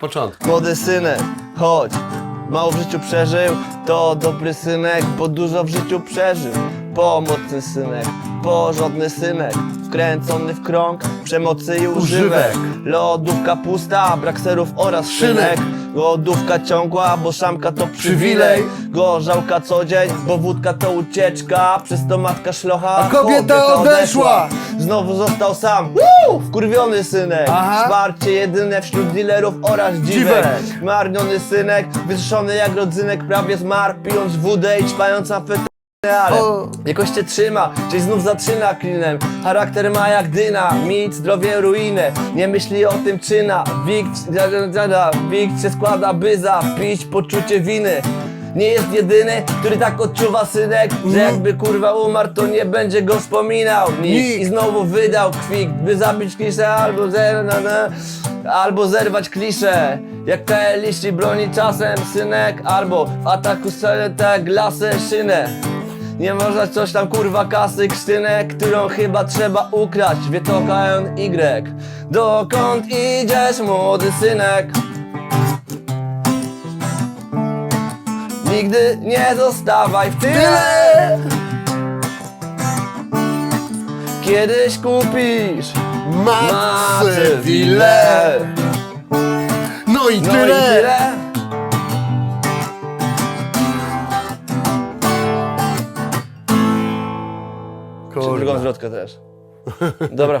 początku. Młody synek, chodź. Mało w życiu przeżył, to dobry synek, bo dużo w życiu przeżył. Pomocny synek, porządny synek, wkręcony w krąg przemocy i używek. Lodówka pusta, brak serów oraz szynek. Głodówka ciągła, bo szamka to przywilej. Gorzałka co dzień, bo wódka to ucieczka. Przez to matka szlocha, A kobieta odeszła. Znowu został sam, wkurwiony synek. Aha. Wsparcie jedyne wśród dealerów oraz dziwek. Marniony synek, wytrzony jak rodzynek, prawie zmarł, pijąc wódę i ćpając amfetynę, ale jakoś cię trzyma, czyli znów zaczyna klinem. Charakter ma jak dyna, mit, zdrowie, ruinę. Nie myśli o tym czyna, wikt, się składa, by zapić poczucie winy. Nie jest jedyny, który tak odczuwa synek, że jakby kurwa umarł, to nie będzie go wspominał nikt. I znowu wydał kwik, by zabić kliszę albo albo zerwać kliszę. Jak KL liści broni czasem synek, albo w ataku strzelę tak lasę szynę. Nie można coś tam kurwa kasy krztynek, którą chyba trzeba ukraść, wie to KNY. Dokąd idziesz młody synek? Nigdy nie zostawaj w tyle. Kiedyś kupisz Matce wille. Kurwa. drugą zwrotkę też. Dobra,